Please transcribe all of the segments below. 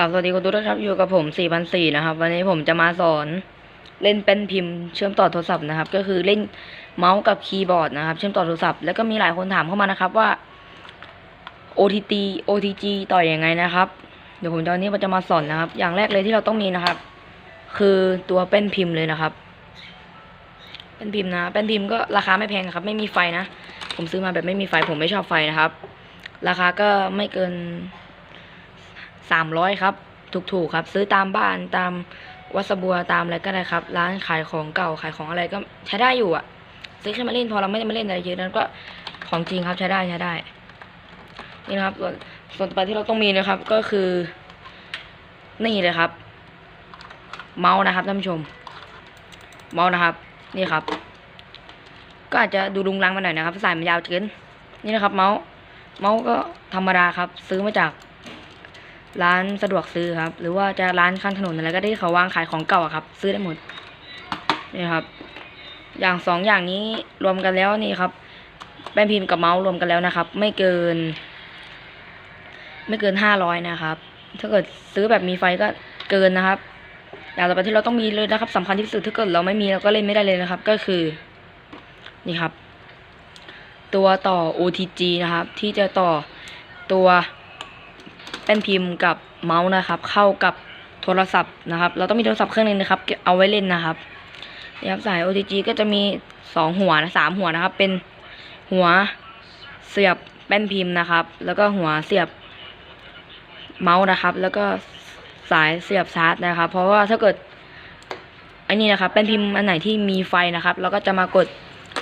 กับสวัสดีคุณทุกท่านครับอยู่กับผม4,004นะครับ วันนี้ผมจะมาสอนเล่นเป็นพิมพ์เชื่อมต่อโทรศัพท์นะครับ ก็คือเล่นเมาส์กับคีย์บอร์ดนะครับ เชื่อมต่อโทรศัพท์แล้วก็มีหลายคนถามเข้ามานะครับว่า OTT OTG ต่ออยังไงนะครับ เดี๋ยวผมตอนนี้จะมาสอนนะครับ อย่างแรกเลยที่เราต้องมีนะครับ คือตัวเป็นพิมพ์เลยนะครับ เป็นพิมพ์นะเป็นพิมพ์ก็ราคาไม่แพงครับ ไม่มีไฟนะ ผมซื้อมาแบบไม่มีไฟผมไม่ชอบไฟนะครับ ราคาก็ไม่เกิน สามร้อยครับ ถูกๆครับ ซื้อตามบ้านตามวัสบัวตามอะไรก็ได้ครับ ร้านขายของเก่าขายของอะไรก็ใช้ได้อยู่อะซื้อแค่มาเล่นพอเราไม่ได้มาเล่นอะไรเยอะนั้นก็ของจริงครับใช้ได้ใช้ได้ นี่นะครับ ส่วนส่วนต่อไปที่เราต้องมีนะครับ ก็คือ นี่เลยครับ เมาส์นะครับท่านผู้ชม เมาส์นะครับ นี่ครับ ก็อาจจะดูรุงรังมาหน่อยนะครับสายมันยาวเกินนี่นะครับ เมาส์เมาส์ก็ธรรมดาครับ ซื้อมาจาก ร้านสะดวกซื้อครับ หรือว่าจะร้านข้างถนนอะไรก็ได้เขาวางขายของเก่าครับ ซื้อได้หมดนี่ครับ อย่างสองอย่างนี้รวมกันแล้วนี่ครับแป้นพิมพ์กับเมาส์รวมกันแล้วนะครับ ไม่เกิน ไม่เกินห้าร้อยนะครับ ถ้าเกิดซื้อแบบมีไฟก็เกินนะครับอย่างต่อไปที่เราต้องมีเลยนะครับสำคัญที่สุดถ้าเกิดเราไม่มีเราก็เล่นไม่ได้เลยนะครับ ก็คือนี่ครับ ตัวต่อ OTG นะครับ ที่จะต่อตัว เป็นพิมพ์กับเมาส์นะครับ เข้ากับโทรศัพท์นะครับ เราต้องมีโทรศัพท์เครื่องนึงนะครับ เอาไว้เล่นนะครับนี่ครับสาย OTG ก็จะมีสองหัวนะสามหัวนะครับ เป็นหัวเสียบแป้นพิมพ์นะครับ แล้วก็หัวเสียบเมาส์นะครับ แล้วก็สายเสียบชาร์จนะครับ เพราะว่าถ้าเกิดอันนี้นะครับแป้นพิมพ์อันไหนที่มีไฟนะครับ เราก็จะมากด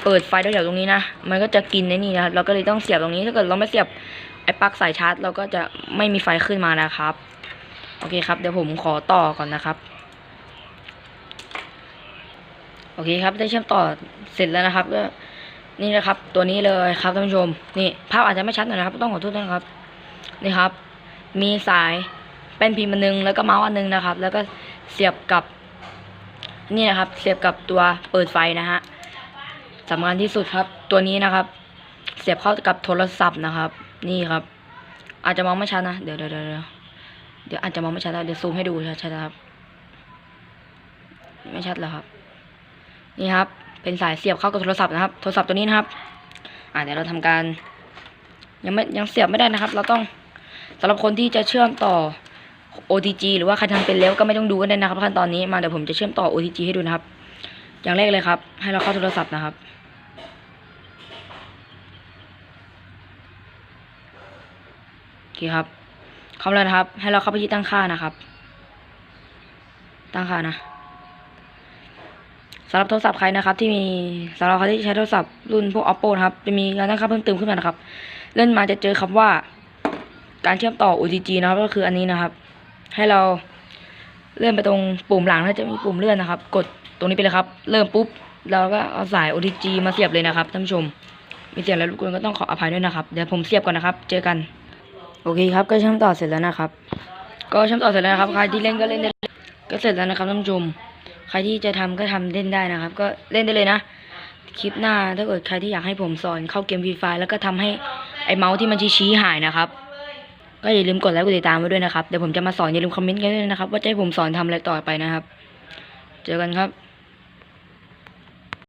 เปิดไฟด้วยแถวตรงนี้นะ มันก็จะกินในนี่นะครับ เราก็เลยต้องเสียบตรงนี้ ถ้าเกิดเราไม่เสียบ ไอ้ปลั๊กสายชาร์จเราก็จะไม่มีไฟขึ้นมานะครับ โอเคครับ เดี๋ยวผมขอต่อก่อนนะครับ โอเคครับ ได้เชื่อมต่อเสร็จแล้วนะครับก็นี่นะครับ ตัวนี้เลยครับท่านผู้ชม นี่ภาพอาจจะไม่ชัดหน่อยนะครับ ต้องขอโทษด้วยนะครับ นี่ครับ มีสายเป็นพิมพ์อันนึงแล้วก็เมาส์อันนึงนะครับ แล้วก็เสียบกับ นี่นะครับ เสียบกับตัวเปิดไฟนะฮะสำคัญที่สุดครับ ตัวนี้นะครับ เสียบเข้ากับโทรศัพท์นะครับ นี่ครับ อาจจะมองไม่ชัดนะเดี๋ยวเดี๋ยวเดี๋ยวเดี๋ยวอาจจะมองไม่ชัดนะเดี๋ยวซูมให้ดูชัดๆนะครับ ไม่ชัดแล้วครับ นี่ครับ เป็นสายเสียบเข้ากับโทรศัพท์นะครับ โทรศัพท์ตัวนี้นะครับ อ่าเดี๋ยวเราทำการ ยังไม่ยังเสียบไม่ได้นะครับ เราต้องสำหรับคนที่จะเชื่อมต่อ OTG หรือว่าใครทำเป็นแล้วก็ไม่ต้องดูกันเลยนะครับขั้นตอนนี้มาเดี๋ยวผมจะเชื่อมต่อ OTG ให้ดูนะครับ อย่างแรกเลยครับ ให้เราเข้าโทรศัพท์นะครับ โอ เคครับเข้าแล้วนะครับ ให้เราเข้าไปที่ตั้งค่านะครับ ตั้งค่านะสำหรับโทรศัพท์ใครนะครับ ที่มีสำหรับใครที่ใช้โทรศัพท์รุ่นพวก oppo นะครับจะมีการตั้งค่าเพิ่มเติมขึ้นมานะครับ เลื่อนมาจะเจอคำว่า การเชื่อมต่อ OTG นะครับ ก็คืออันนี้นะครับ ให้เราเลื่อนไปตรงปุ่มหลังแล้วจะมีปุ่มเลื่อนนะครับ กดตรงนี้ไปเลยครับ เริ่มปุ๊บเราก็เอาสาย OTG มาเสียบเลยนะครับท่านผู้ชม มีเสียงแล้วรบกวนก็ต้องขออภัยด้วยนะครับ เดี๋ยวผมเสียบก่อนนะครับ เจอกัน โอเคครับก็เชื่อมต่อเสร็จแล้วนะครับ ก็เชื่อมต่อเสร็จแล้วนะครับ ใครที่เล่นก็เล่นได้ก็เสร็จแล้วนะครับท่านผู้ชมใครที่จะทำก็ทำเล่นได้นะครับ ก็เล่นได้เลยนะ คลิปหน้าถ้าเกิดใครที่อยากให้ผมสอนเข้าเกมฟรีไฟแล้วก็ทำให้ไอเมาส์ที่มันชี้ๆหายนะครับ ก็อย่าลืมกดไลค์กดติดตามไว้ด้วยนะครับเดี๋ยวผมจะมาสอนอย่าลืมคอมเมนต์กันด้วยนะครับ ว่าจะให้ผมสอนทำอะไรต่อไปนะครับ เจอกันครับ